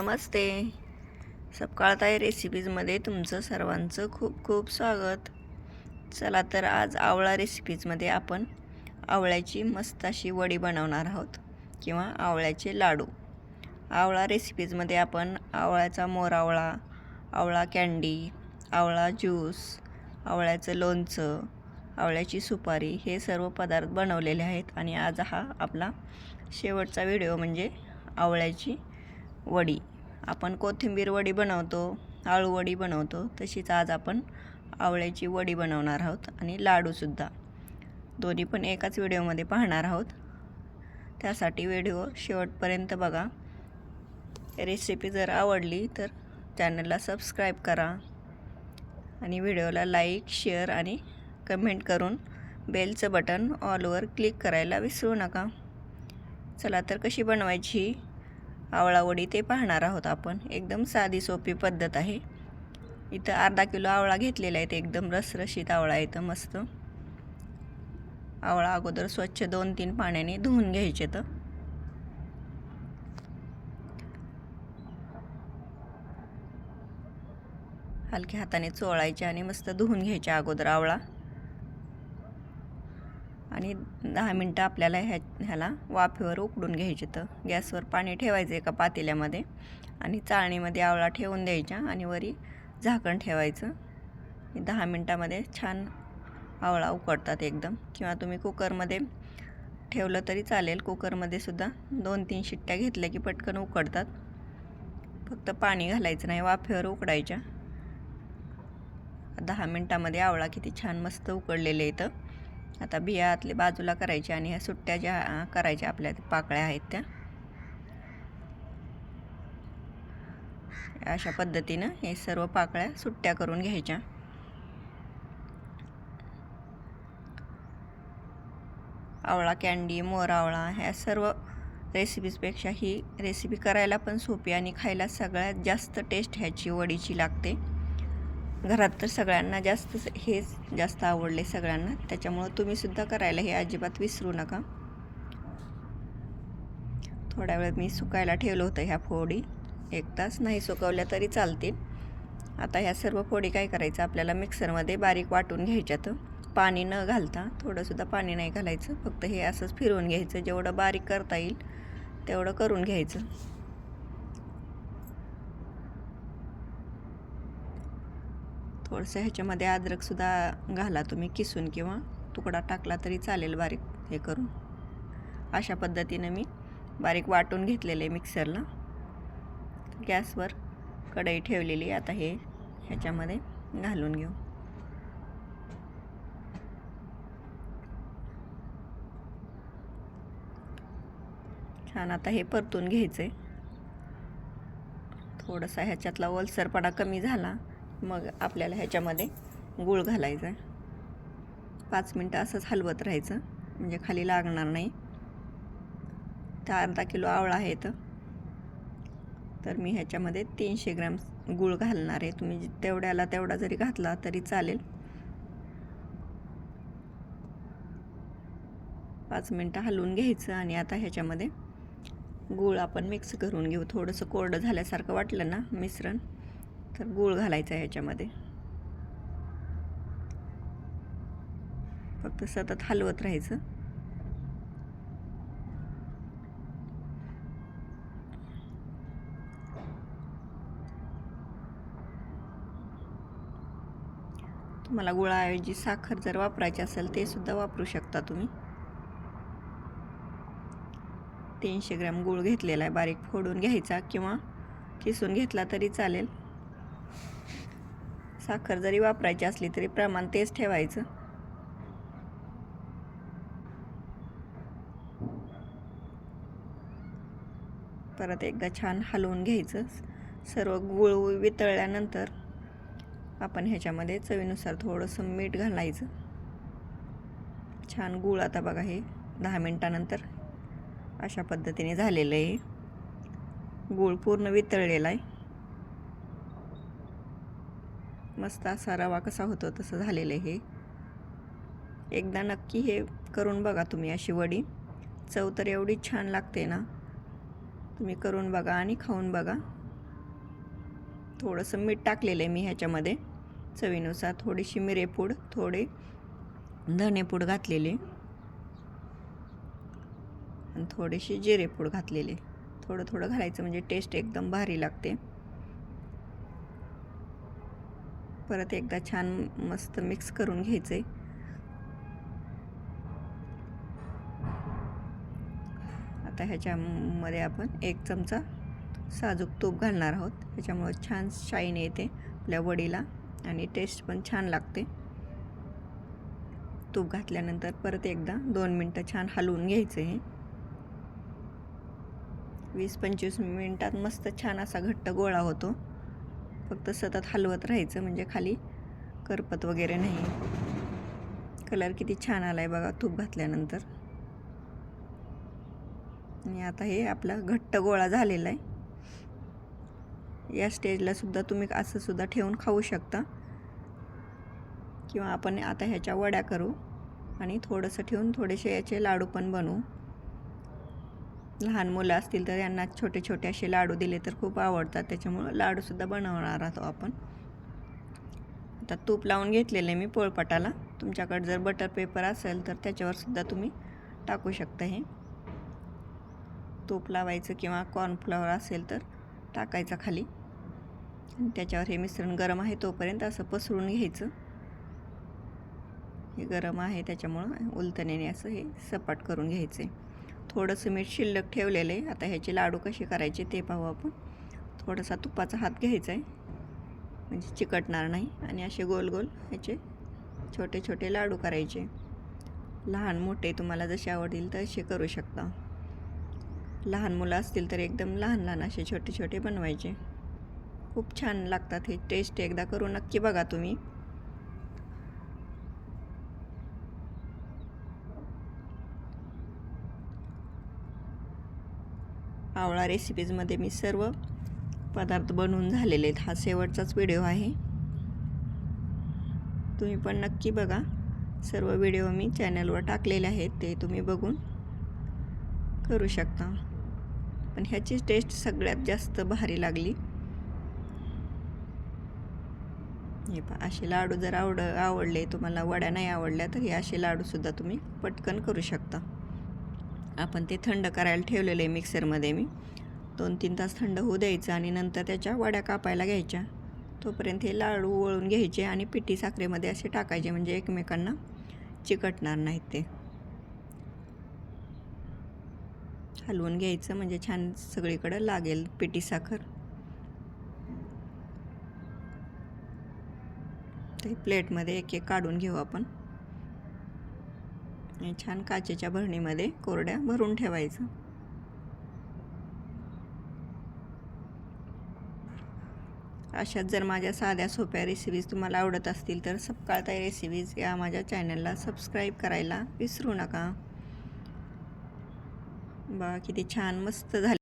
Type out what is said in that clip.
नमस्ते. सपकाळताई रेसिपीजमध्ये तुमचं सर्वांचं खूप खूप स्वागत. चला तर आज आवळा रेसिपीजमध्ये आपण आवळ्याची मस्त अशी वडी बनवणार आहोत किंवा आवळ्याचे लाडू. आवळा रेसिपीजमध्ये आपण आवळ्याचा मोरावळा आवळा कँडी आवळा ज्यूस आवळ्याचं लोणचं आवळ्याची सुपारी हे सर्व पदार्थ बनवलेले आहेत. आणि आज हा आपला शेवटचा व्हिडिओ म्हणजे आवळ्याची वडी. आपण कोथिंबीर वडी बनवतो आळू वडी बनवतो. तशीच आज आपण आवळ्याची वडी बनवणार आहोत आणि लाडूसुद्धा दोन्ही पण एकाच व्हिडिओमध्ये पाहणार आहोत. त्यासाठी व्हिडिओ शेवटपर्यंत बघा. रेसिपी जर आवडली तर चॅनलला सबस्क्राईब करा आणि व्हिडिओला लाईक शेअर आणि कमेंट करून बेलचं बटन ऑलवर क्लिक करायला विसरू नका. चला तर कशी बनवायची? आवळावडी ते पाहणार आहोत आपण. एकदम साधी सोपी पद्धत आहे. इथं अर्धा किलो आवळा घेतलेला आहे. ते एकदम रसरशीत आवळा इथं मस्त. आवळा अगोदर स्वच्छ दोन तीन पाण्याने धुवून घ्यायचे तर हलक्या हाताने चोळायचे आणि मस्त धुवून घ्यायचे अगोदर आवळा. आणि दहा मिनटं आपल्याला ह्या ह्याला वाफेवर उकडून घ्यायचे तर गॅसवर पाणी ठेवायचं एका पातेल्यामध्ये आणि चाळणीमध्ये आवळा ठेवून द्यायच्या आणि वरी झाकण ठेवायचं. दहा मिनटामध्ये छान आवळा उकडतात एकदम. किंवा तुम्ही कुकरमध्ये ठेवलं तरी चालेल. कुकरमध्ये सुद्धा दोन तीन शिट्ट्या घेतल्या की पटकन उकडतात. फक्त पाणी घालायचं नाही वाफेवर उकडायच्या. दहा मिनटामध्ये आवळा किती छान मस्त उकडलेले इथं आता बियातले बाजूला करायच्या आणि ह्या सुट्ट्या ज्या करायच्या आपल्या पाकळ्या आहेत त्या. अशा पद्धतीनं हे सर्व पाकळ्या सुट्ट्या करून घ्यायच्या. आवळा कॅन्डी मोर आवळा ह्या सर्व रेसिपीजपेक्षा ही रेसिपी करायला पण सोपी आणि खायला सगळ्यात जास्त टेस्ट ह्याची वडीची लागते. घरात तर सगळ्यांना जास्त हेच जास्त आवडले सगळ्यांना. त्याच्यामुळं तुम्हीसुद्धा करायला हे अजिबात विसरू नका. थोड्या वेळ मी सुकायला ठेवलं होतं ह्या फोडी. एक तास नाही सुकवल्या तरी चालतील. आता ह्या सर्व फोडी काय करायचं? आपल्याला मिक्सरमध्ये बारीक वाटून घ्यायच्यात. पाणी न घालता थोडंसुद्धा पाणी नाही घालायचं. फक्त हे असंच फिरवून घ्यायचं. जेवढं बारीक करता येईल तेवढं करून घ्यायचं. थोडंसं ह्याच्यामध्ये अद्रकसुद्धा घाला तुम्ही किसून किंवा तुकडा टाकला तरी चालेल बारीक हे करून. अशा पद्धतीनं मी बारीक वाटून घेतलेले मिक्सरला. गॅसवर कढई ठेवलेली आता हे ह्याच्यामध्ये घालून घेऊ. छान आता हे परतून घ्यायचं आहे थोडासा ह्याच्यातला ओलसरपणा कमी झाला. मग आपल्याला ह्याच्यामध्ये गूळ घालायचा. आहे पाच मिनटं असंच हलवत राहायचं. म्हणजे खाली लागणार नाही. तर अर्धा किलो आवळा आहे तर तर मी ह्याच्यामध्ये तीनशे ग्रॅम गूळ घालणार आहे. तुम्ही तेवढ्याला तेवढा जरी घातला तरी चालेल. पाच मिनटं हलवून घ्यायचं आणि आता ह्याच्यामध्ये गूळ आपण मिक्स करून घेऊ. थोडंसं कोरडं झाल्यासारखं वाटलं ना मिश्रण? तर गूळ घालायचा आहे ह्याच्यामध्ये. फक्त सतत हलवत राहायचं. तुम्हाला गुळाऐवजी साखर जर वापरायची असेल ते सुद्धा वापरू शकता तुम्ही. तीनशे ग्रॅम गूळ घेतलेला आहे. बारीक फोडून घ्यायचा किंवा किसून घेतला तरी चालेल. साखर जरी वापरायची असली तरी प्रमाण तेच ठेवायचं. परत एकदा छान हलवून घ्यायचं. सर्व गूळ वितळल्यानंतर आपण ह्याच्यामध्ये चवीनुसार थोडंसं मीठ घालायचं. छान गूळ आता बघा हे दहा मिनटानंतर अशा पद्धतीने झालेलं आहे. गूळ पूर्ण वितळलेला आहे. मस्त असा रवा कसा होतो तसं झालेलं आहे हे. एकदा नक्की हे करून बघा तुम्ही अशी वडी. चव तर एवढी छान लागते ना. तुम्ही करून बघा आणि खाऊन बघा. थोडंसं मीठ टाकलेलं आहे मी ह्याच्यामध्ये. चवीनुसार थोडीशी मिरेपूड थोडे धनेपूड घातलेले. आणि थोडीशी जिरेपूड घातलेले. थोडं थोडं घालायचं म्हणजे टेस्ट एकदम भारी लागते. परत एकदा छान मस्त मिक्स करून घ्यायचं. आहे आता ह्याच्यामध्ये आपण एक चमचा साजूक तूप घालणार आहोत. ह्याच्यामुळे छान शाईन येते आपल्या वडीला आणि टेस्ट पण छान लागते. तूप घातल्यानंतर परत एकदा दोन मिनटं छान हलवून घ्यायचं हे. वीस पंचवीस मिनटात मस्त छान असा घट्ट गोळा होतो. फक्त सतत हलवत राहायचं म्हणजे खाली करपत वगैरे नाही. कलर किती छान आला आहे बघा तूप घातल्यानंतर. आणि आता हे आपला घट्ट गोळा झालेला आहे. या स्टेजला सुद्धा तुम्ही असं सुद्धा ठेवून खाऊ शकता. किंवा आपण आता ह्याच्या वड्या करू आणि थोडंसं ठेवून थोडेसे याचे लाडू पण बनवू. लहान मुलं असतील तर यांना छोटे छोटे असे लाडू दिले तर खूप आवडतात. त्याच्यामुळं लाडूसुद्धा बनवणार आहोत आपण. आता तूप लावून घेतलेलं आहे मी पोळपाटाला. तुमच्याकडे जर बटर पेपर असेल तर त्याच्यावरसुद्धा तुम्ही टाकू शकता हे. तूप लावायचं किंवा कॉर्नफ्लॉवर असेल तर टाकायचं खाली. त्याच्यावर हे मिश्रण गरम आहे तोपर्यंत असं पसरून घ्यायचं. हे गरम आहे त्याच्यामुळं उलतण्याने असं हे सपाट करून घ्यायचं. आहे थोडंसं मीठ शिल्लक ठेवलेलं आहे. आता ह्याचे लाडू कसे करायचे ते पाहू आपण. थोडासा तुपाचा हात घ्यायचा आहे. म्हणजे चिकटणार नाही. आणि असे गोल गोल ह्याचे छोटे छोटे लाडू करायचे. लहान मोठे तुम्हाला जसे आवडतील तसे करू शकता. लहान मुलं असतील तर एकदम लहान लहान असे छोटे छोटे बनवायचे. खूप छान लागतात हे टेस्ट एकदा करून नक्की बघा तुम्ही. आवळा रेसिपीजमध्ये मी सर्व पदार्थ बनवून झालेले आहेत. हा शेवटचाच व्हिडिओ आहे. तुम्ही पण नक्की बघा. सर्व व्हिडिओ मी चॅनलवर टाकलेले आहेत. ते तुम्ही बघून करू शकता. पण ह्याची टेस्ट सगळ्यात जास्त भारी लागली. हे पा असे लाडू जर आवड आवडले तुम्हाला वड्या नाही आवडल्या तर हे असे लाडूसुद्धा तुम्ही पटकन करू शकता. आपण ते थंड करायला ठेवलेलं आहे मिक्सरमध्ये मी. दोन तीन तास थंड होऊ द्यायचं आणि नंतर त्याच्या वड्या कापायला घ्यायच्या. तोपर्यंत हे लाडू वळून घ्यायचे आणि पिठी साखरेमध्ये असे टाकायचे म्हणजे एकमेकांना चिकटणार नाहीत ते. हलवून घ्यायचं म्हणजे छान सगळीकडं लागेल पिठी साखर. ते प्लेटमध्ये एक एक काढून घेऊ आपण. छान काचेच्या भरणीमध्ये कोरड्या भरून ठेवायचं. अशाच जर माझ्या साध्या सोप्या रेसिपीज तुम्हाला आवडत असतील तर सपकाळताई रेसिपीज या माझ्या चॅनलला सबस्क्राईब करायला विसरू नका. बा किती छान मस्त झाले.